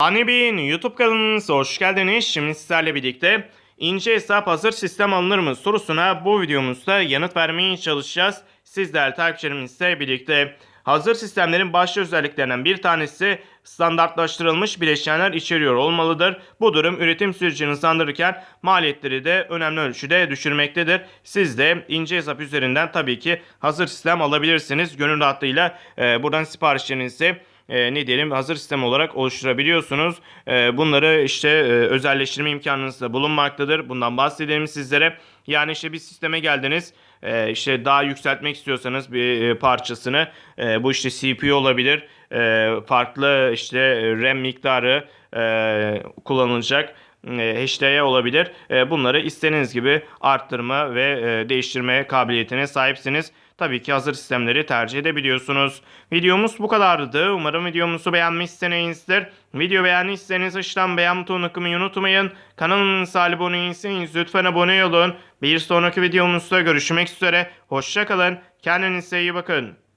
Bey'in YouTube kanalınıza hoş geldiniz. Şimdi sizlerle birlikte ince hesap hazır sistem alınır mı sorusuna bu videomuzda yanıt vermeye çalışacağız. Sizler takipçilerimizle birlikte hazır sistemlerin başlı özelliklerinden bir tanesi standartlaştırılmış bileşenler içeriyor olmalıdır. Bu durum üretim sürecini hızlandırırken maliyetleri de önemli ölçüde düşürmektedir. Siz de ince hesap üzerinden tabii ki hazır sistem alabilirsiniz. Gönül rahatlığıyla e, buradan siparişlerinizi e, ne diyelim hazır sistem olarak oluşturabiliyorsunuz. E, bunları işte e, özelleştirme imkanınız da bulunmaktadır. Bundan bahsedelim sizlere. Yani işte bir sisteme geldiniz. E, işte daha yükseltmek istiyorsanız bir e, parçasını e, bu işte CPU olabilir. E, farklı işte RAM miktarı e, kullanılacak. E, HDR olabilir. E, bunları istediğiniz gibi arttırma ve e, değiştirme kabiliyetine sahipsiniz. Tabii ki hazır sistemleri tercih edebiliyorsunuz. Videomuz bu kadardı. Umarım videomuzu beğenmişsinizdir. Video beğendiyseniz aşağıdan beğen butonuna kılmayı unutmayın. Kanalımıza abone değilseniz lütfen abone olun. Bir sonraki videomuzda görüşmek üzere. Hoşçakalın. Kendinize iyi bakın.